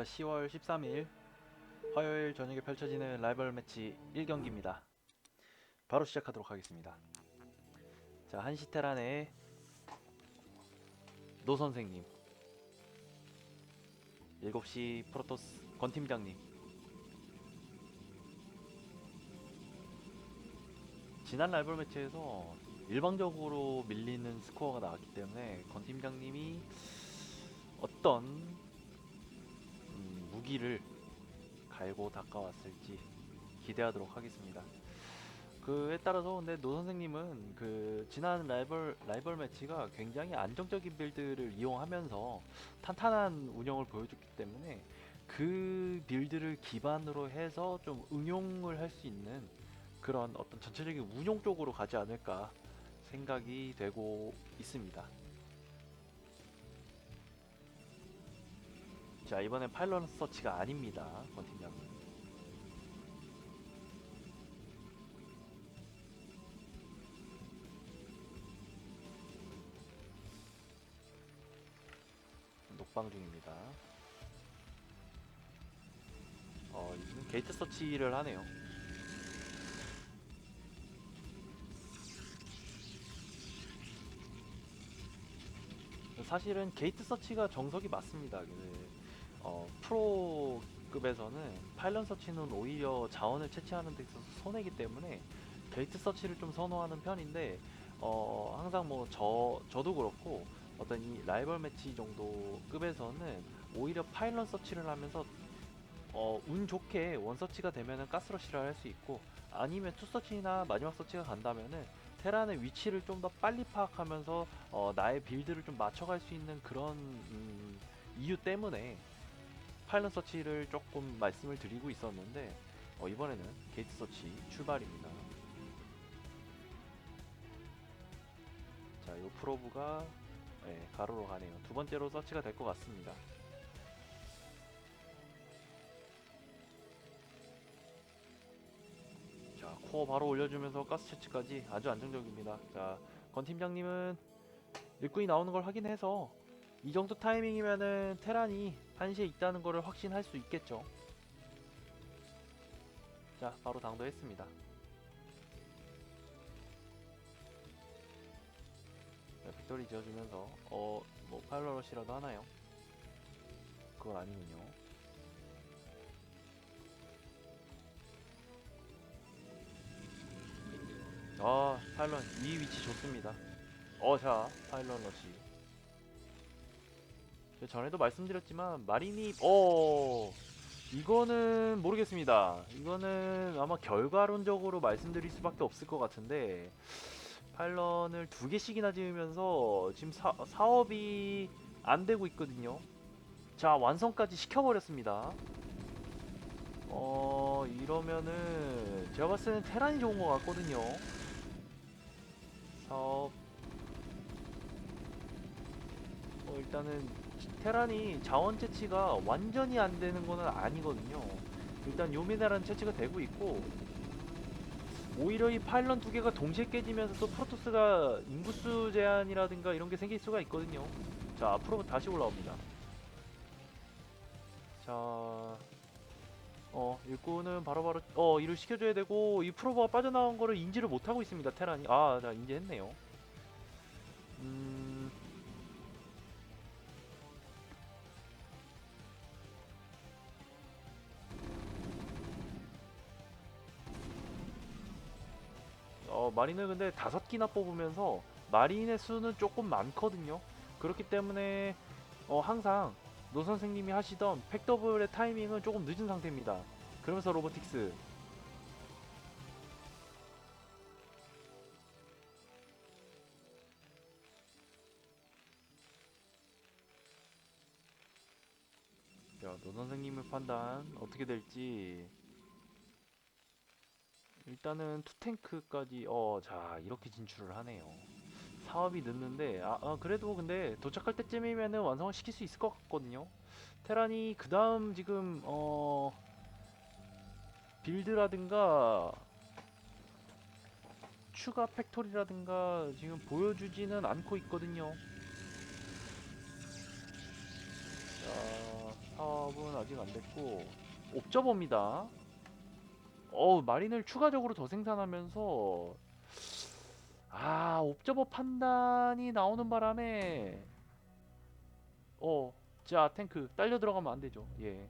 자, 10월 13일 화요일 저녁에 펼쳐지는 라이벌 매치 1경기입니다. 바로 시작하도록 하겠습니다. 자, 한시 테란의 노 선생님, 7시 프로토스 권 팀장님, 지난 라이벌 매치에서 일방적으로 밀리는 스코어가 나왔기 때문에 권 팀장님이 어떤 음, 무기를 갈고 닦아왔을지 기대하도록 하겠습니다. 그에 따라서 근데 노 선생님은 그 지난 라이벌 라이벌 매치가 굉장히 안정적인 빌드를 이용하면서 탄탄한 운영을 보여줬기 때문에 그 빌드를 기반으로 해서 좀 응용을 할 수 있는 그런 어떤 전체적인 운용 쪽으로 가지 않을까 생각이 되고 있습니다. 자 이번엔 파일럿 서치가 아닙니다 권 팀장님. 녹방 중입니다. 어 지금 게이트 서치를 하네요. 사실은 게이트 서치가 정석이 맞습니다 그, 어, 프로급에서는 파일럿 서치는 오히려 자원을 채취하는 데 있어서 손해기 때문에 게이트 서치를 좀 선호하는 편인데 어, 항상 뭐 저 저도 그렇고 어떤 이 라이벌 매치 정도 급에서는 오히려 파일럿 서치를 하면서 어, 운 좋게 원 서치가 되면은 가스러시를 할 수 있고 아니면 투 서치나 마지막 서치가 간다면은 테란의 위치를 좀 더 빨리 파악하면서 어, 나의 빌드를 좀 맞춰갈 수 있는 그런 음, 이유 때문에 파일럿 서치를 조금 말씀을 드리고 있었는데 어, 이번에는 게이트 서치 출발입니다. 자, 이 프로브가 예, 가로로 가네요. 두 번째로 서치가 될 것 같습니다. 자, 코어 바로 올려주면서 가스 채취까지 아주 안정적입니다. 자, 건 팀장님은 일꾼이 나오는 걸 확인해서 이 정도 타이밍이면은 테란이 한시에 있다는 거를 확신할 수 있겠죠. 자, 바로 당도했습니다. 자, 빅토리 지어주면서 어, 뭐 파일럿이라도 하나요? 그건 아니군요. 아, 파일럿 이 위치 좋습니다. 어, 자, 파일럿 러시. 제가 전에도 말씀드렸지만 마린이 어 이거는 모르겠습니다. 이거는 아마 결과론적으로 말씀드릴 수밖에 없을 것 같은데 파일런을 두 개씩이나 지으면서 지금 사, 사업이 안 되고 있거든요. 자 완성까지 시켜버렸습니다. 어 이러면은 제가 봤을 때는 테란이 좋은 것 같거든요. 사업 어 일단은 테란이 자원 채취가 완전히 안 되는 거는 아니거든요. 일단 요미네라는 채취가 되고 있고 오히려 이 파일런 두 개가 동시에 깨지면서 또 프로토스가 인구수 제한이라든가 이런 게 생길 수가 있거든요. 자 앞으로 다시 올라옵니다. 자, 어 일꾼은 바로바로 어 일을 시켜줘야 되고 이 프로버가 빠져나온 거를 인지를 못하고 있습니다. 테란이 아, 자 인지했네요. 음. 어, 마린을 근데 다섯 기나 뽑으면서 마린의 수는 조금 많거든요. 그렇기 때문에 어, 항상 노 선생님이 하시던 팩더블의 타이밍은 조금 늦은 상태입니다. 그러면서 로보틱스 자, 노 선생님의 판단 어떻게 될지 일단은 투탱크까지 어 자 이렇게 진출을 하네요. 사업이 늦는데 아, 아, 그래도 근데 도착할 때쯤이면은 완성을 시킬 수 있을 것 같거든요. 테란이 그 다음 지금 어 빌드라든가 추가 팩토리라든가 지금 보여주지는 않고 있거든요. 자 사업은 아직 안 됐고 옵저버입니다. 어 마린을 추가적으로 더 생산하면서 아 옵저버 판단이 나오는 바람에 어자 탱크 딸려 들어가면 안 되죠. 예.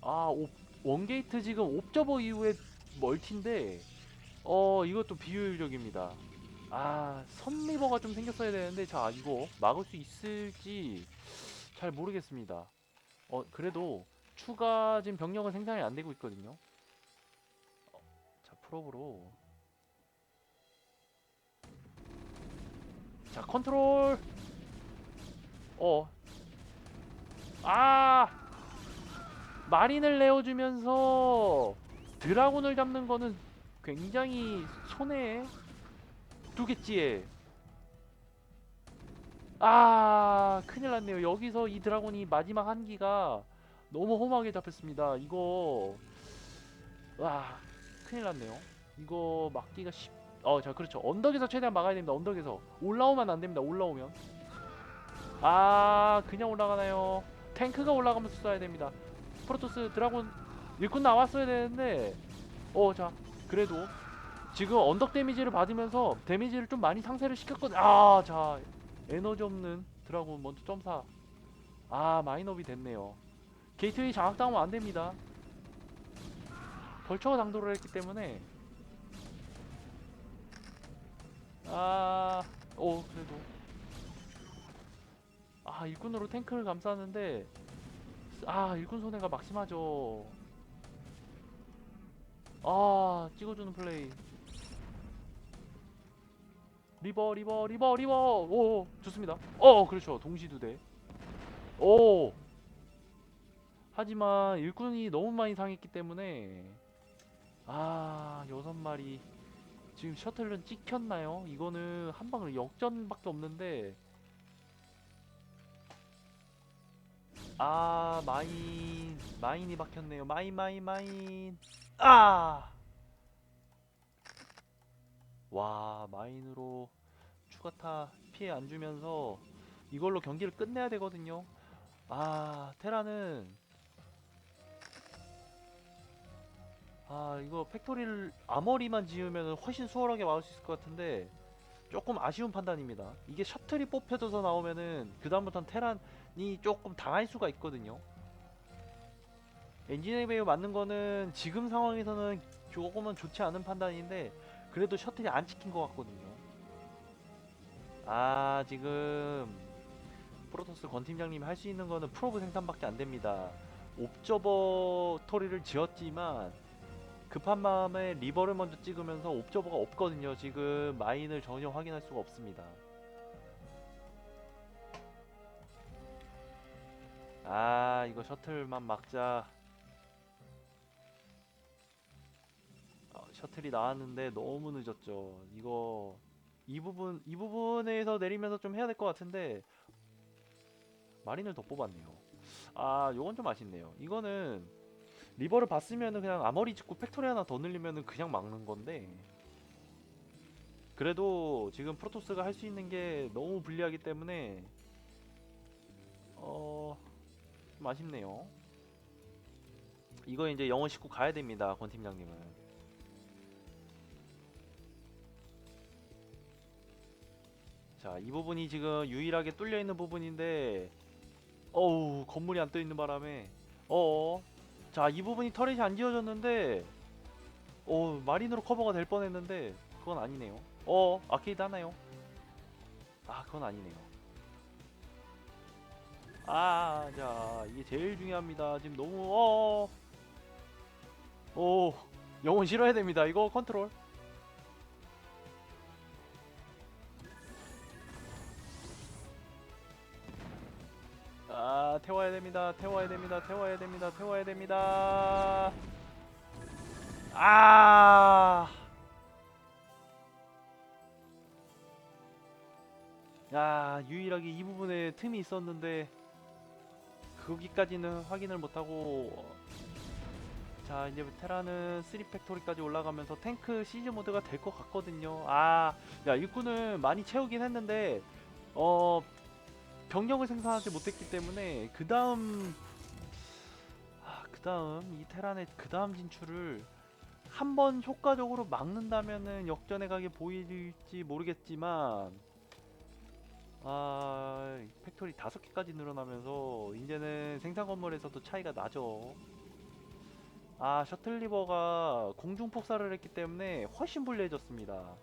아 옵, 원게이트 지금 옵저버 이후에 멀티인데 어 이것도 비효율적입니다. 아 선리버가 좀 생겼어야 되는데 자 이거 막을 수 있을지 잘 모르겠습니다. 어 그래도 추가 지금 병력은 생산이 안 되고 있거든요. 어, 자 프로브로. 자 컨트롤. 어. 아! 마린을 내어주면서 드라곤을 잡는 거는 굉장히 손해. 두겠지에 아 큰일 났네요. 여기서 이 드라곤이 마지막 한기가 너무 험하게 잡혔습니다. 이거 와 큰일 났네요. 이거 막기가 쉽... 어 자 그렇죠. 언덕에서 최대한 막아야 됩니다. 언덕에서. 올라오면 안 됩니다. 올라오면. 아 그냥 올라가나요? 탱크가 올라가면서 쏴야 됩니다. 프로토스 드라곤 일꾼 나왔어야 되는데 어 자 그래도 지금 언덕 데미지를 받으면서 데미지를 좀 많이 상쇄를 시켰거든요 아자 에너지 없는 드라곤 먼저 점사. 아 마인업이 됐네요 게이트웨이 장악당하면 안됩니다. 벌처가 당도를 했기 때문에. 아, 오 그래도. 아 일꾼으로 탱크를 감싸는데 아 일꾼 손해가 막심하죠. 아 찍어주는 플레이. 리버 리버 리버 리버! 오 좋습니다. 어 그렇죠. 동시 두대. 오 하지만 일꾼이 너무 많이 상했기 때문에 아 여섯 마리. 지금 셔틀은 찍혔나요? 이거는 한 방으로 역전밖에 없는데. 아 마인 마인이 박혔네요. 마인 마인 마인. 아! 와 마인으로 추가타 피해 안 주면서 이걸로 경기를 끝내야 되거든요. 아 테라는 아 이거 팩토리를 아머리만 지으면 훨씬 수월하게 막을 수 있을 것 같은데 조금 아쉬운 판단입니다 이게 셔틀이 뽑혀져서 나오면은 그 다음부터는 테란이 조금 당할 수가 있거든요 엔지니어 배우 맞는 거는 지금 상황에서는 조금은 좋지 않은 판단인데 그래도 셔틀이 안 찍힌 것 같거든요. 아 지금 프로토스 권 팀장님이 할 수 있는 거는 프로브 생산밖에 안 됩니다. 옵저버 토리를 지었지만 급한 마음에 리버를 먼저 찍으면서 옵저버가 없거든요. 지금 마인을 전혀 확인할 수가 없습니다. 아 이거 셔틀만 막자. 어, 셔틀이 나왔는데 너무 늦었죠. 이거 이 부분 이 부분에서 내리면서 좀 해야 될 것 같은데 마린을 더 뽑았네요. 아, 요건 좀 아쉽네요. 이거는 리버를 봤으면은 그냥 아머리 짓고 팩토리 하나 더 늘리면은 그냥 막는 건데 그래도 지금 프로토스가 할 수 있는 게 너무 불리하기 때문에 어, 좀 아쉽네요. 이거 이제 영원 싣고 가야 됩니다, 권 팀장님은. 자, 이 부분이 지금 유일하게 뚫려 있는 부분인데, 어우, 건물이 안 떠 있는 바람에, 어, 자, 이 부분이 터렛이 안 지어졌는데, 어, 마린으로 커버가 될 뻔했는데, 그건 아니네요. 어, 아케이드 하나요? 아, 그건 아니네요. 아, 자, 이게 제일 중요합니다. 지금 너무, 어, 오, 영혼 실어야 됩니다. 이거 컨트롤. 아 태워야 됩니다. 태워야 됩니다. 태워야 됩니다. 태워야 됩니다. 아! 야, 유일하게 이 부분에 틈이 있었는데 거기까지는 확인을 못하고. 자 이제 테라는 3팩토리까지 올라가면서 탱크 시즈 모드가 될 것 같거든요. 아, 야 일꾼은 많이 채우긴 했는데 어 병력을 생산하지 못했기 때문에 그 다음 아, 그 다음 이 테란의 그 다음 진출을 한 번 효과적으로 막는다면은 역전의 각이 보일지 모르겠지만 아 팩토리 다섯 개까지 늘어나면서 이제는 생산 건물에서도 차이가 나죠. 아 셔틀리버가 공중 폭사를 했기 때문에 훨씬 불리해졌습니다.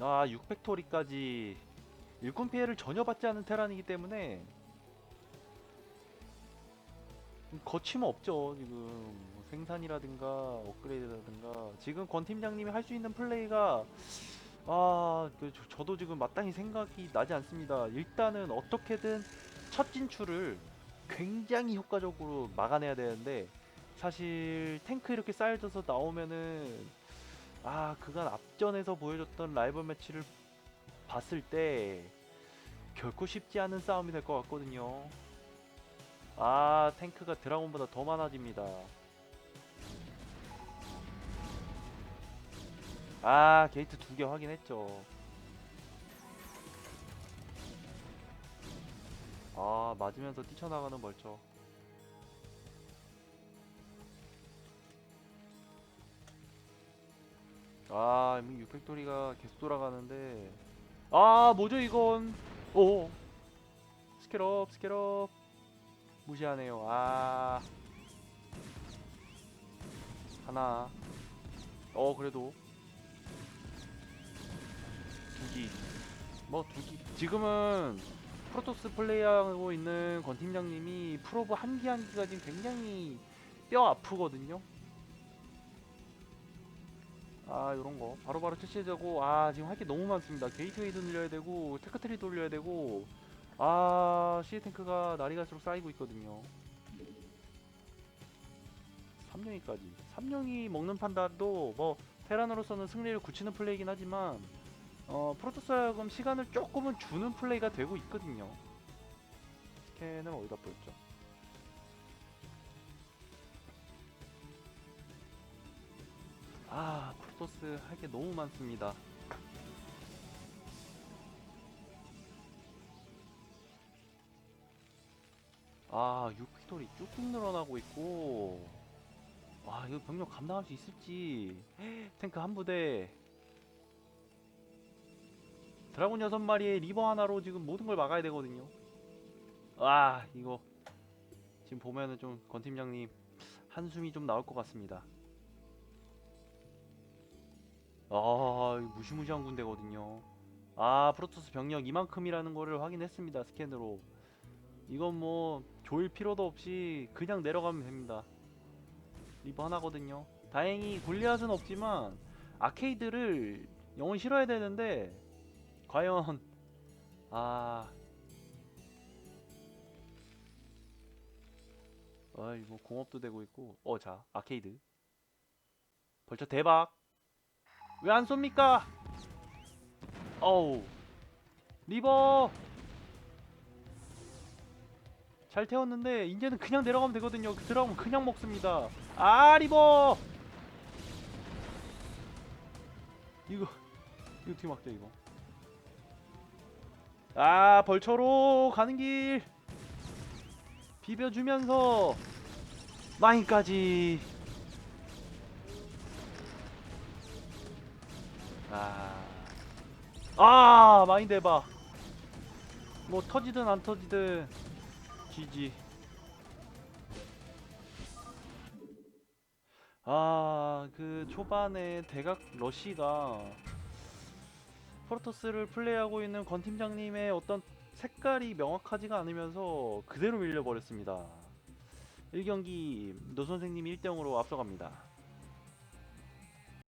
아 6팩토리까지 일꾼 피해를 전혀 받지 않은 테란이기 때문에 거침없죠. 지금 뭐 생산이라든가 업그레이드라든가. 지금 권 팀장님이 할 수 있는 플레이가 아 그, 저- 저도 지금 마땅히 생각이 나지 않습니다. 일단은 어떻게든 첫 진출을 굉장히 효과적으로 막아내야 되는데 사실 탱크 이렇게 쌓여져서 나오면은 아 그간 앞전에서 보여줬던 라이벌 매치를 봤을 때 결코 쉽지 않은 싸움이 될 것 같거든요. 아 탱크가 드라곤보다 더 많아집니다. 아 게이트 두 개 확인했죠. 아 맞으면서 뛰쳐나가는 벌처 아 이미 6팩토리가 계속 돌아가는데. 아 뭐죠 이건? 오 스케럽 스케럽 무시하네요. 아. 하나. 어 그래도. 두기. 뭐 두기. 지금은 프로토스 플레이하고 있는 권 팀장님이 프로브 한 기 한 기가 지금 굉장히 뼈 아프거든요 아 요런 거. 바로바로 출시되고. 아 지금 할 게 너무 많습니다. 게이트웨이도 늘려야 되고 테크트리 돌려야 되고. 아 시에 탱크가 날이 갈수록 쌓이고 있거든요. 3명이까지. 3명이 먹는 판단도 뭐 테란으로서는 승리를 굳히는 플레이긴 하지만 어 프로토스 하여금 시간을 조금은 주는 플레이가 되고 있거든요. 스캔을 어디다 뿌렸죠? 아 프로토스 할 게 너무 많습니다. 아 6픽토리 쭉쭉 늘어나고 있고. 와 이거 병력 감당할 수 있을지. 탱크 한 부대. 드라곤 6마리에 리버 하나로 지금 모든 걸 막아야 되거든요. 와 이거 지금 보면은 좀 권팀장님 한숨이 좀 나올 것 같습니다 아 무시무시한 군대거든요. 아 프로토스 병력 이만큼이라는 거를 확인했습니다 스캔으로. 이건 뭐 조일 필요도 없이 그냥 내려가면 됩니다. 리버 하나거든요. 다행히 골리앗은 없지만 아케이드를 영원 실어야 되는데 과연 아. 어이 뭐 공업도 되고 있고. 어 자 아케이드. 벌써 대박 왜 안 쏩니까? 어우 리버. 잘 태웠는데 이제는 그냥 내려가면 되거든요. 그 드라곤 그냥 먹습니다. 아 리버! 이거 이거 어떻게 막죠 이거? 아 벌처로 가는 길. 비벼주면서 마인까지 아, 아 마인 대박 뭐 터지든 안 터지든 GG 아, 그 초반에 대각 러시가 프로토스를 플레이하고 있는 권 팀장님의 어떤 색깔이 명확하지가 않으면서 그대로 밀려버렸습니다. 1경기 노 선생님이 1대0으로 앞서갑니다.